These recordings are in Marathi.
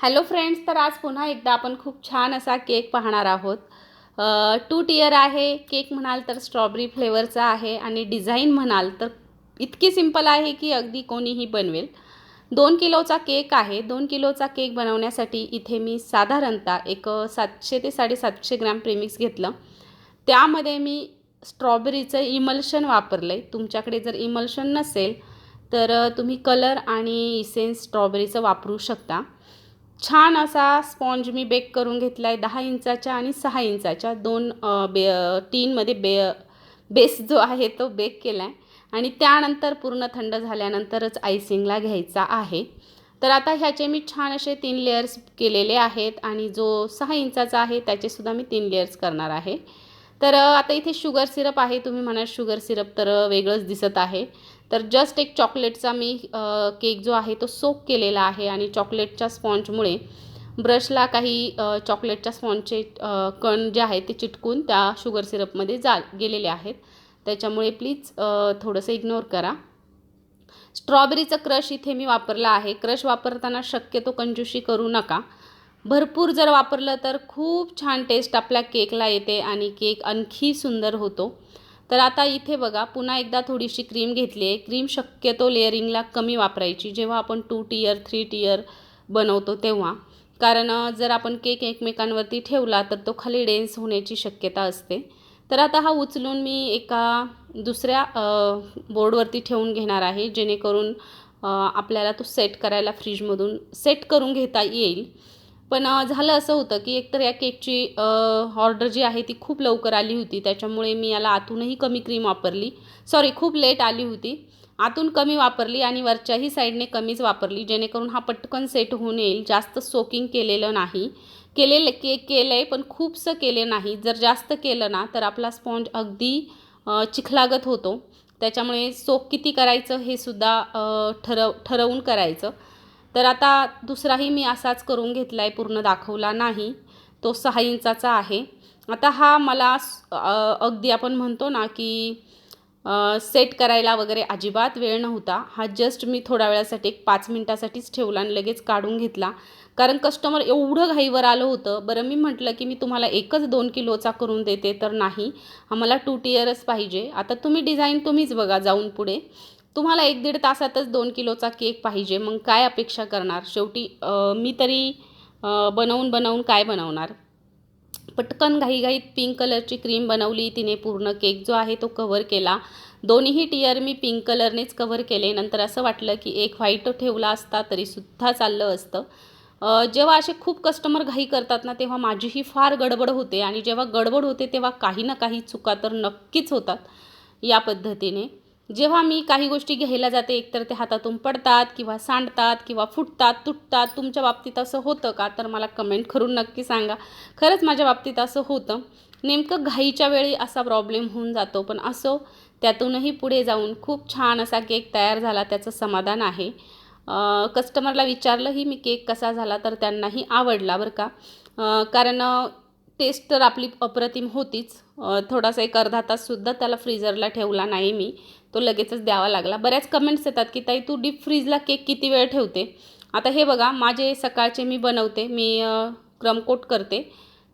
हॅलो फ्रेंड्स तर आज पुन्हा एकदा आपण खूप छान असा केक पाहणार आहोत. टू टियर आहे. केक म्हणाल तर स्ट्रॉबेरी फ्लेवरचा आहे आणि डिझाईन म्हणाल तर इतकी सिंपल आहे की अगदी कोणीही बनवेल. दोन किलोचा केक आहे. दोन किलोचा केक बनवण्यासाठी इथे मी साधारणतः एक सातशे ते साडेसातशे ग्रॅम प्रेमिक्स घेतलं. त्यामध्ये मी स्ट्रॉबेरीचं इमल्शन वापरलं आहे तुमच्याकडे जर इमल्शन नसेल तर तुम्ही कलर आणि इसेन्स स्ट्रॉबेरीचं वापरू शकता. छान असा स्पॉन्ज मी बेक करून घेतला आहे दहा इंचाच्या आणि सहा इंचाच्या. दोन बे टीनमध्ये बे बेस जो आहे तो बेक केला आहे आणि त्यानंतर पूर्ण थंड झाल्यानंतरच आयसिंगला घ्यायचा आहे. तर आता ह्याचे मी छान असे तीन लेयर्स केलेले आहेत आणि जो सहा इंचाचा आहे त्याचेसुद्धा मी तीन लेयर्स करणार आहे. तर आता इथे शुगर सिरप आहे. तुम्ही म्हणा शुगर सिरप तर वेगळंच दिसत आहे. तर जस्ट एक चॉकलेटचा मी केक जो आहे तो सोक केलेला आहे आणि चॉकलेटच्या स्पॉन्जमुळे ब्रशला काही चॉकलेटच्या स्पॉन्जचे कण जे आहेत ते चिटकून त्या शुगर सिरपमध्ये जा गेलेले आहेत. त्याच्यामुळे प्लीज थोडंसं इग्नोर करा. स्ट्रॉबेरीचं क्रश इथे मी वापरला आहे. क्रश वापरताना शक्यतो कंजूशी करू नका. भरपूर जर वापरलं तर खूप छान टेस्ट आपल्या केकला येते आणि केक आणखी सुंदर होतो. तर आता इथे बघा पुन्हा एकदा थोडीशी क्रीम घेतली आहे. क्रीम शक्यतो लेअरिंगला कमी वापरायची. जेव्हा आपण टू टीयर थ्री टीयर बनवतो तेव्हा. कारण जर आपण केक एकमेकांवरती ठेवला तर तो खाली डेन्स होण्याची शक्यता असते. तर आता हा उचलून मी एका दुसऱ्या बोर्डवरती ठेवून घेणार आहे जेणेकरून आपल्याला तो सेट करायला फ्रीजमधून सेट करून घेता येईल. पण झालं असं होतं की एकतर या केकची ऑर्डर जी आहे ती खूप लवकर आली होती. त्याच्यामुळे मी याला आतूनही कमी क्रीम वापरली. सॉरी खूप लेट आली होती. आतून कमी वापरली आणि वरच्याही साईडने कमीच वापरली जेणेकरून हा पटकन सेट होऊन येईल. जास्त सोकिंग केलेलं नाही. केलेलं केक केलं आहे पण खूपसं केले नाही. जर जास्त केलं ना तर आपला स्पॉन्ज अगदी चिखलागत होतो. त्याच्यामुळे सोक किती करायचं हे सुद्धा ठरव ठरवून करायचं. तर आता दुसराही मी असाच करून घेतला आहे पूर्ण दाखवला नाही. तो सहा इंचाचा आहे. आता हा मला अगदी आपण म्हणतो ना की सेट करायला वगैरे अजिबात वेळ नव्हता. हा जस्ट मी थोड्या वेळासाठी एक पाच मिनटासाठीच ठेवला आणि लगेच काढून घेतला. कारण कस्टमर एवढं घाईवर आलं होतं. बरं मी म्हटलं की मी तुम्हाला एकच दोन किलोचा करून देते तर नाही. आम्हाला टू टियरच पाहिजे. आता तुम्ही डिझाईन तुम्हीच बघा जाऊन पुढे. तुम्हाला एक दीड तासातच दोन किलोचा केक पाहिजे. मग काय अपेक्षा करणार? शेवटी मी तरी बनवून बनवून काय बनवणार? पटकन घाईघाईत पिंक कलरची क्रीम बनवली तिने पूर्ण केक जो आहे तो कव्हर केला. दोन्ही टियर मी पिंक कलरनेच कव्हर केले. नंतर असं वाटलं की एक व्हाईट ठेवला असता तरीसुद्धा चाललं असतं. जेव्हा असे खूप कस्टमर घाई करतात ना तेव्हा माझीही फार गडबड होते. आणि जेव्हा गडबड होते तेव्हा काही ना काही चुका तर नक्कीच होतात या पद्धतीने. जेव्हा मी काही गोष्टी घ्यायला जाते एकतर ते हातातून पडतात किंवा सांडतात किंवा फुटतात तुटतात तुमच्या बाबतीत असं होतं का? तर मला कमेंट करून नक्की सांगा. खरंच माझ्या बाबतीत असं होतं. नेमकं घाईच्या वेळी असा प्रॉब्लेम होऊन जातो पण असो त्यातूनही पुढे जाऊन खूप छान असा केक तयार झाला त्याचं समाधान आहे. कस्टमरला विचारलंही मी केक कसा झाला तर त्यांनाही आवडला बरं का. कारण टेस्ट तर आपली अप्रतिम होतीच. थोडासा एक अर्धा ताससुद्धा त्याला फ्रीजरला ठेवला नाही मी. तो लगेचच द्यावा लागला. बऱ्याच कमेंट्स येतात की ताई तू डीप फ्रीजला केक किती वेळ ठेवते? आता हे बघा माझे सकाळचे मी बनवते. मी क्रमकोट करते.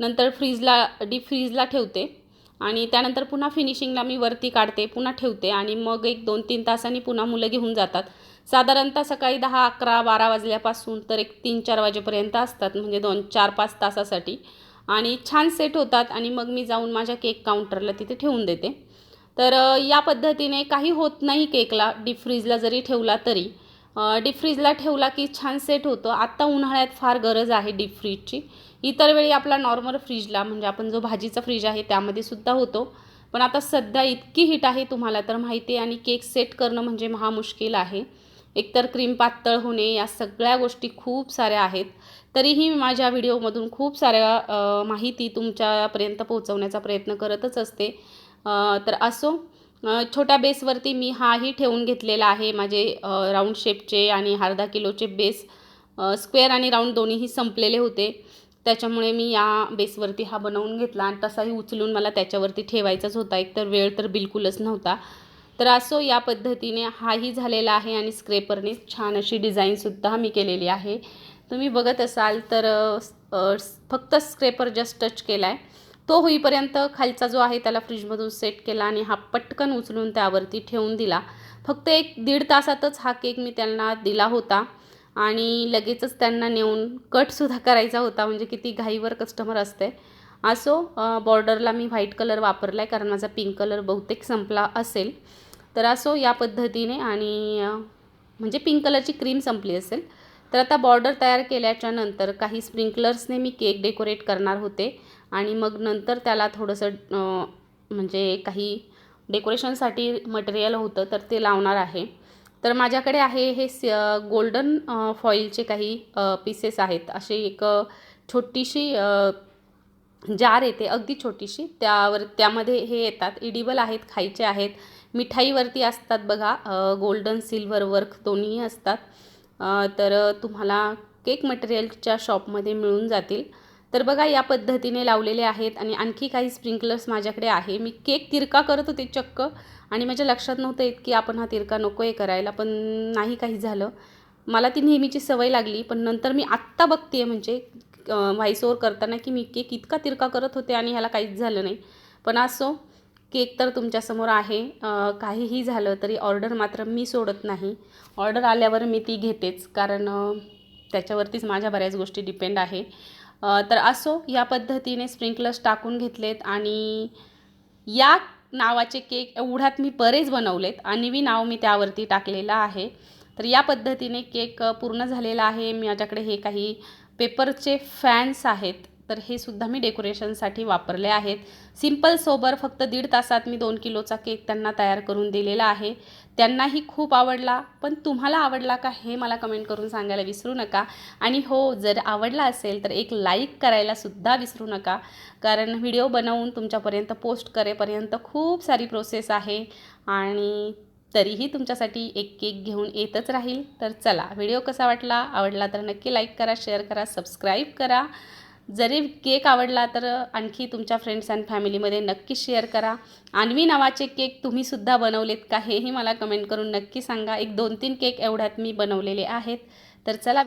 नंतर फ्रीजला डीप फ्रीजला ठेवते. आणि त्यानंतर पुन्हा फिनिशिंगला मी वरती काढते पुन्हा ठेवते. आणि मग एक दोन तीन तासांनी पुन्हा मुलं घेऊन जातात. साधारणतः सकाळी दहा अकरा बारा वाजल्यापासून तर एक तीन चार वाजेपर्यंत असतात. म्हणजे दोन चार पाच तासासाठी. आणि छान सेट होतात आणि मग मी जाऊन माझ्या केक काउंटरला तिथे ठेवून देते. तर या पद्धतीने काही होत नाही केकला डीप फ्रीजला जरी ठेवला तरी. डीप फ्रीजला ठेवला की छान सेट होतं. आत्ता उन्हाळ्यात फार गरज आहे डीप फ्रीजची इतर वेळी आपला नॉर्मल फ्रीजला म्हणजे आपण जो भाजीचा फ्रीज आहे त्यामध्ये सुद्धा होतो. पण आता सध्या इतकी हिट आहे तुम्हाला तर माहिती आहे आणि केक सेट करणं म्हणजे महामुश्किल आहे. एकतर क्रीम पातळ होणे या सगळ्या गोष्टी खूप साऱ्या आहेत. तरीही मी माझ्या व्हिडिओमधून खूप साऱ्या माहिती तुमच्यापर्यंत पोहोचवण्याचा प्रयत्न करतच असते. तर असो छोट्या बेसवरती मी हाही ठेवून घेतलेला आहे. माझे राऊंड शेपचे आणि अर्धा किलोचे बेस स्क्वेअर आणि राऊंड दोन्हीही संपलेले होते. त्याच्यामुळे मी या बेसवरती हा बनवून घेतला आणि तसाही उचलून मला त्याच्यावरती ठेवायचाच होता. एकतर वेळ तर बिलकुलच नव्हता. तर असो या पद्धतीने हाही झालेला आहे आणि स्क्रेपरने छान अशी डिझाईनसुद्धा मी केलेली आहे. तुम्ही बघत असाल तर फक्त स्क्रेपर जस्ट टच केला आहे तो होईपर्यंत खालचा जो आहे त्याला फ्रीजमधून सेट केला आणि हा पटकन उचलून त्यावरती ठेवून दिला. फक्त एक दीड तासातच हा केक मी त्यांना दिला होता आणि लगेचच त्यांना नेऊन कटसुद्धा करायचा होता म्हणजे किती घाईवर कस्टमर असते. असो बॉर्डरला मी व्हाईट कलर वापरला आहे कारण माझा पिंक कलर बहुतेक संपला असेल. तर असो या पद्धतीने आणि म्हणजे पिंक कलरची क्रीम संपली असेल. तर आता बॉर्डर तयार केल्याच्यानंतर काही स्प्रिंकलर्सने मी केक डेकोरेट करणार होते. आणि मग नंतर त्याला थोडंसं म्हणजे काही डेकोरेशनसाठी मटेरियल होतं तर ते लावणार आहे. तर माझ्याकडे आहे हे स गोल्डन फॉईलचे काही पीसेस आहेत. असे एक छोटीशी जार येते अगदी छोटीशी. त्यावर त्यामध्ये हे येतात. इडिबल आहेत खायचे आहेत. मिठाईवरती असतात बघा गोल्डन सिल्वर वर्क दोन्हीही असतात. तर तुम्हाला केक मटेरियलच्या शॉपमध्ये मिळून जातील. तर बघा या पद्धतीने लावलेले आहेत आणि आणखी काही स्प्रिंकलर्स माझ्याकडे आहे. मी केक तिरका करत होते चक्क आणि माझ्या लक्षात नव्हतं येत की आपण हा तिरका नको आहे करायला पण नाही काही झालं. मला ती नेहमीची सवय लागली पण नंतर मी आत्ता बघते म्हणजे व्हॉइस ओवर करताना की मी केक इतका तिरका करत होते आणि ह्याला काहीच झालं नाही. पण असो केक तर तुमच्यासमोर आहे. काहीही झालं तरी ऑर्डर मात्र मी सोडत नाही. ऑर्डर आल्यावर मी ती घेतेच. कारण त्याच्यावरतीच माझ्या बऱ्याच गोष्टी डिपेंड आहे. तर असो या पद्धतीने स्प्रिंकलर्स टाकून घेतलेत आणि या नावाचे केक एवढ्यात मी बरेच बनवलेत अन्वी नाव मी त्यावरती टाकलेलं आहे. तर या पद्धतीने केक पूर्ण झालेला आहे. माझ्याकडे हे काही पेपरचे फॅन्स आहेत तर हे सुद्धा मी डेकोरेशनसाठी वापरले आहेत. सिंपल सोबर फक्त दीड तासात मी दोन किलोचा केक त्यांना तयार करून दिलेला आहे. त्यांनाही खूप आवडला पण तुम्हाला आवडला का हे मला कमेंट करून सांगायला विसरू नका. आणि हो जर आवडला असेल तर एक लाईक करायलासुद्धा विसरू नका कारण व्हिडिओ बनवून तुमच्यापर्यंत पोस्ट करेपर्यंत खूप सारी प्रोसेस आहे. आणि तरीही तुमच्यासाठी एक केक घेऊन येतच राहील. तर चला व्हिडिओ कसा वाटला आवडला तर नक्की लाईक करा शेअर करा सबस्क्राईब करा. जरी केक आवडला तर आणखी तुमच्या फ्रेंड्स अँड फॅमिलीमध्ये नक्की शेअर करा. आणवी नावाचे केक तुम्हीसुद्धा बनवलेत का हेही मला कमेंट करून नक्की सांगा. एक दोन तीन केक एवढ्यात मी बनवलेले आहेत. तर चला